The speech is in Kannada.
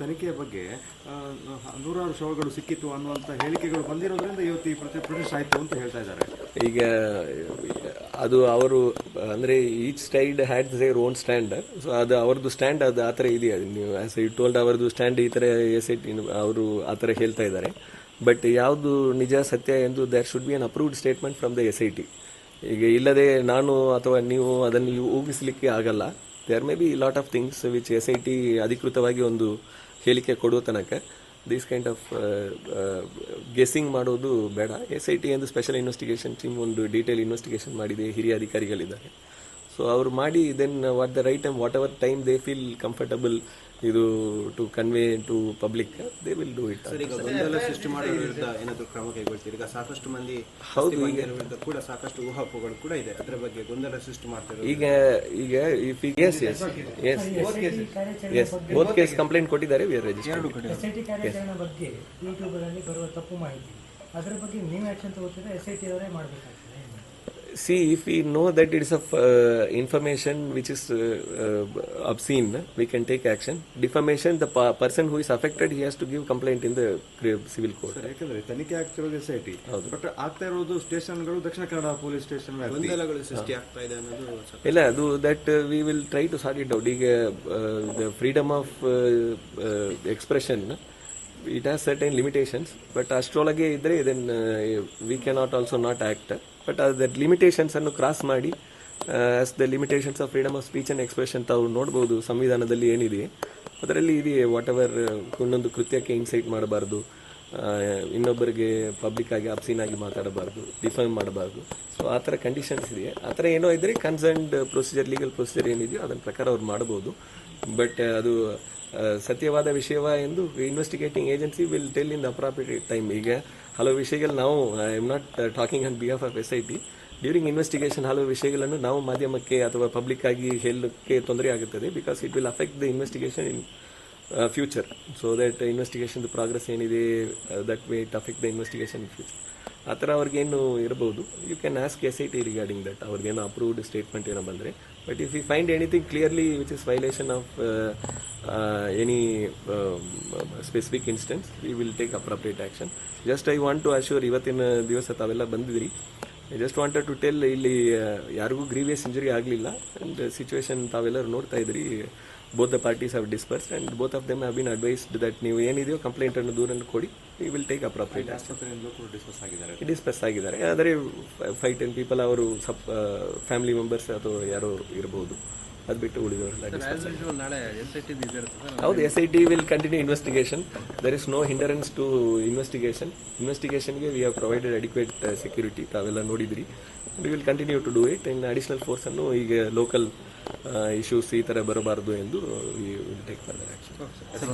ತನಿಖೆಯ ಬಗ್ಗೆ ನೂರಾರು ಶವಗಳು ಸಿಕ್ಕಿತ್ತು ಅನ್ನುವಂಥ ಹೇಳಿಕೆಗಳು ಬಂದಿರೋದ್ರಿಂದ ಇವತ್ತು ಈ ಪ್ರತಿ ಆಯಿತು ಅಂತ ಹೇಳ್ತಾ ಇದ್ದಾರೆ. ಈಗ, ಅದು ಅವರು, ಅಂದರೆ each side had their own stand so ಅದು ಅವ್ರದ್ದು ಸ್ಟ್ಯಾಂಡ್ ಅದು ಆ ಥರ ಇದೆಯಾ? ನೀವು ಆಸ್ ಇಟ್ ಟೋಲ್ಡ್ ಅವರದ್ದು ಸ್ಟ್ಯಾಂಡ್ ಈ ಥರ ಎಸ್ ಐ ಟಿ ಅವರು ಆ ಥರ ಹೇಳ್ತಾ ಇದ್ದಾರೆ. ಬಟ್ ಯಾವುದು ನಿಜ, ಸತ್ಯ ಎಂದು there should be an approved statement from the S I T ಈಗ ಇಲ್ಲದೆ ನಾನು ಅಥವಾ ನೀವು ಅದನ್ನು ಊಹಿಸಲಿಕ್ಕೆ ಆಗಲ್ಲ. There may be lot of things which S I T ಅಧಿಕೃತವಾಗಿ ಒಂದು ಹೇಳಿಕೆ ಕೊಡುವ ತನಕ ದೀಸ್ ಕೈಂಡ್ ಆಫ್ ಗೆಸ್ಸಿಂಗ್ ಮಾಡೋದು ಬೇಡ. ಎಸ್ ಐ ಟಿ ಎಂದು ಸ್ಪೆಷಲ್ ಇನ್ವೆಸ್ಟಿಗೇಷನ್ ಟೀಮ್ ಒಂದು ಡೀಟೇಲ್ ಇನ್ವೆಸ್ಟಿಗೇಷನ್ ಮಾಡಿದೆ. ಹಿರಿಯ ಅಧಿಕಾರಿಗಳಿದ್ದಾರೆ. ಸೊ ಅವ್ರು ಮಾಡಿ then what the right time whatever time they feel comfortable ಇದು to convey to public they will do it sir ಈಗ ಗೊಂದಲ ಸೃಷ್ಟಿ ವಿರುದ್ಧ ಏನಾದರೂ ಕ್ರಮ ಕೈಗೊಳ್ತೀರಿ? ಈಗ ಸಾಕಷ್ಟು ಮಂದಿ ಹೌದು, ಈಗ ಕೂಡ ಸಾಕಷ್ಟು ಊಹಾಪೋಹಗಳು ಕೂಡ ಇದೆ. ಅದರ ಬಗ್ಗೆ ಗೊಂದಲ ಸೃಷ್ಟಿ ಮಾಡ್ತಾರೆ ಈಗ ಈಗ if S S S S both case complaint ಕೊಟ್ಟಿದ್ದಾರೆ we are register S I T ಕಾರ್ಯಾಚರಣೆ ಬಗ್ಗೆ ಯೂಟ್ಯೂಬರಲ್ಲಿ ಬರುವ ತಪ್ಪು ಮಾಹಿತಿ. ಅದರ ಬಗ್ಗೆ ನೀವು ಆಕ್ಷನ್ ತಗೋತೀರಾ ಎಸ್ ಐ ಅವರೇ ಮಾಡಬೇಕಾಗ್ತದೆ. See, if we know that it is of uh, information which is uh, uh, obscene, we can take action. Defamation, the pa- person who is affected, he has to give complaint in the civil court. ಯಾಕಂದ್ರೆ ತನಿಖೆ ಆಗ್ತಿರೋದು ಎಸ್ ಐ ಟಿ ಬಟ್ ಆಗ್ತಾ ಇರೋದು ಸ್ಟೇಷನ್ಗಳು ದಕ್ಷಿಣ ಕನ್ನಡ ಪೊಲೀಸ್ ಸ್ಟೇಷನ್ ಗೊಂದಲಗಳು ಸೃಷ್ಟಿ ಆಗ್ತಾ ಇದೆ ಅನ್ನೋದು ಇಲ್ಲ ಅದು that we will try to sort it out ಈಗ the freedom of expression it has certain limitations but ಅಷ್ಟರೊಳಗೆ ಇದ್ರೆ then we cannot also not act but ಅದರ ಲಿಮಿಟೇಷನ್ಸ್ ಅನ್ನು ಕ್ರಾಸ್ ಮಾಡಿ as the limitations of freedom of speech and expression ತಾವು ನೋಡ್ಬೋದು, ಸಂವಿಧಾನದಲ್ಲಿ ಏನಿದೆ. ಅದರಲ್ಲಿ ಇದೆಯೇ ವಾಟ್ ಎವರ್ ಒಂದೊಂದು ಕೃತ್ಯಕ್ಕೆ ಇನ್ಸೈಟ್ ಮಾಡಬಾರ್ದು. ಇನ್ನೊಬ್ಬರಿಗೆ ಪಬ್ಲಿಕ್ ಆಗಿ ಅಬ್ಸೀನ್ ಆಗಿ ಮಾತಾಡಬಾರ್ದು ಡಿಫೈನ್ ಮಾಡಬಾರ್ದು. ಸೊ ಆ ಥರ ಕಂಡೀಷನ್ಸ್ ಇದೆ. ಆ ಥರ ಏನೋ ಇದ್ರೆ ಕನ್ಸರ್ನ್ಡ್ ಪ್ರೊಸೀಜರ್ ಲೀಗಲ್ ಪ್ರೊಸೀಜರ್ ಏನಿದೆಯೋ ಅದರ ಪ್ರಕಾರ ಅವ್ರು ಮಾಡಬಹುದು ಬಟ್ ಅದು ಸತ್ಯವಾದ ವಿಷಯವ ಎಂದು investigating agency will tell in the appropriate time ಈಗ ಹಲವು ವಿಷಯಗಳು ನಾವು I'm not talking on behalf of S I T during investigation ಹಲವು ವಿಷಯಗಳನ್ನು ನಾವು ಮಾಧ್ಯಮಕ್ಕೆ ಅಥವಾ ಪಬ್ಲಿಕ್ ಆಗಿ ಹೇಳಕ್ಕೆ ತೊಂದರೆ ಆಗುತ್ತದೆ because it will affect the investigation in future so that investigation progress ಏನಿದೆ that way it affect the investigation future ಆ ಥರ ಅವ್ರಿಗೇನು ಇರಬಹುದು you can ask S I T regarding that ಅವ್ರಿಗೇನು ಅಪ್ರೂವ್ಡ್ ಸ್ಟೇಟ್ಮೆಂಟ್ ಏನೋ ಬಂದರೆ. But if you find anything clearly which is violation of any specific instance we will take appropriate action just I want to assure ಇವತ್ತಿನ ದಿವಸ ತಾವೆಲ್ಲ ಬಂದಿದ್ರಿ. I just wanted to tell ಇಲ್ಲಿ ಆ, ಯಾರಿಗೂ ಗ್ರೀವಿಯಸ್ ಇಂಜುರಿ ಆಗಲಿಲ್ಲ. ಅಂಡ್ ಸಿಚುವೇಶನ್ ತಾವೆಲ್ಲರೂ ನೋಡ್ತಾ ಇದ್ರಿ. Both the parties have dispersed and both of them have been advised that ನೀವು ಏನಿದೆಯೋ ಕಂಪ್ಲೇಂಟ್ ಅನ್ನು ದೂರನ್ನು ಕೊಡಿ we will take appropriate dispersed ಆಗಿದ್ದಾರೆ. ಆದರೆ ಫೈವ್ ಟೆನ್ ಪೀಪಲ್ ಅವರು ಸಪ್ ಫ್ಯಾಮಿಲಿ ಮೆಂಬರ್ಸ್ ಅಥವಾ ಯಾರೋ ಇರಬಹುದು ಅದು ಬಿಟ್ಟು ಉಳಿದವರೆಲ್ಲ ಹೌದು S I T will continue investigation there is no hindrance to investigation ಇನ್ವೆಸ್ಟಿಗೇಷನ್ಗೆ we have provided adequate security ತಾವೆಲ್ಲ ನೋಡಿದಿರಿ. We will continue to do it in additional force ಅನ್ನು ಈಗ ಲೋಕಲ್ ಇಶ್ಯೂಸ್ ಈ ತರ ಬರಬಾರದು ಎಂದು ಟೇಕ್ ಆಕ್ಷನ್